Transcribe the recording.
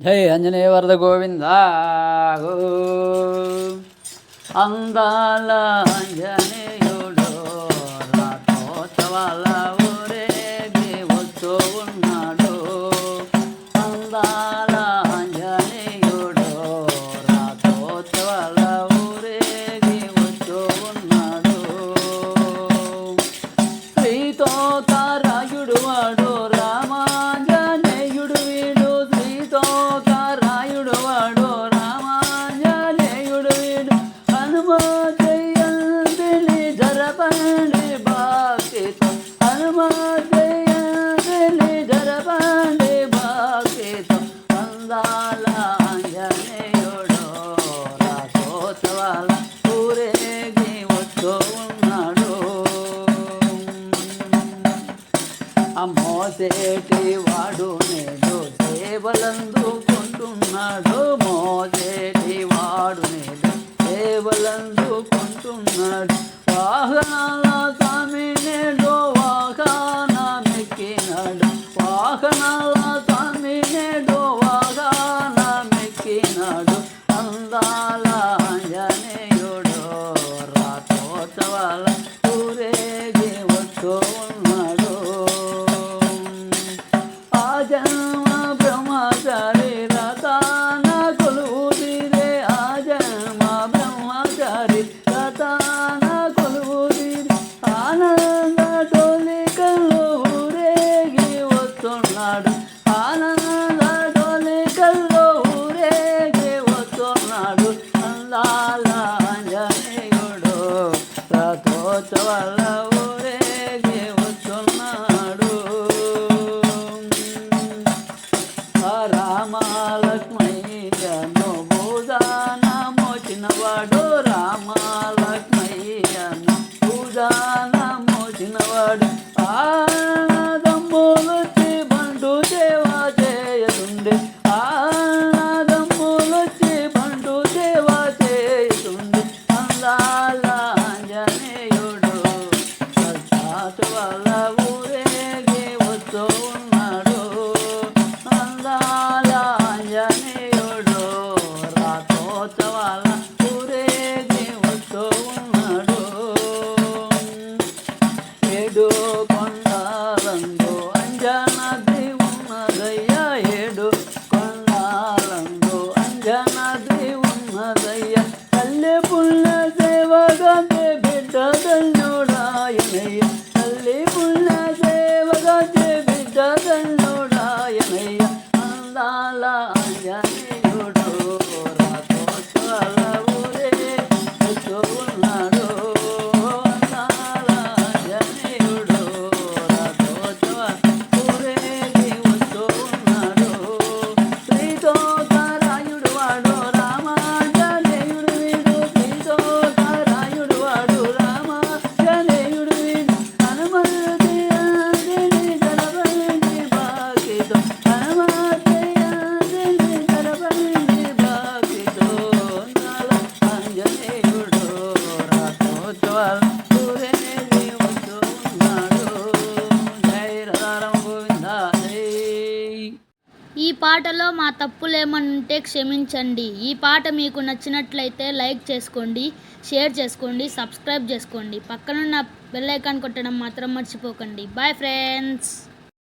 జై ఆంజనేయ వరద గోవింద. అందాల ఆంజనేయుడు రాతోత్సవాల జయంతిని జరపండి భక్తితో హనుమ జయంతిని జరపండి భక్తితో అందాల ఆంజనేయుడు రాసోత్సవాల ఊరేగి వస్తూ ఉన్నాడు. మోసేటి వాడు నేడు సేవలందుకుంటున్నాడు మోసేటి వాడు నేడు సేవలందుకుంటున్నాడు వాహనాల స్వామి నేడు వాహనమెక్కినాడు వాహనాల స్వామి నేడు వాహనమెక్కినాడు అందాల ఆంజనేయుడు రాతోత్సవాల ఊరేగి వస్తూ రథోత్సవాల ఊరేగి వస్తున్నాడు ఆ రామలక్ష్మయ్యను ಸೇವಗಂತೆ ಬಿಟ್ಟದನ್ನು ರಾಯನಯ್ಯ ಅಲ್ಲಿ ಪುಣ್ಯ ಸೇವಗಂತೆ ಬಿಟ್ಟದನ್ನು ರಾಯನಯ್ಯ ಅಂದಾಲ ಅಂಜನೆಯುಡು ರಾಕೋಶ್ವರವರೇ ఈ పాటలో మా తప్పులేమనుంటే క్షమించండి. ఈ పాట మీకు నచ్చినట్లయితే లైక్ చేసుకోండి షేర్ చేసుకోండి సబ్స్క్రైబ్ చేసుకోండి. పక్కనున్న బెల్ ఐకాన్ కొట్టడం మాత్రం మర్చిపోకండి. Bye friends.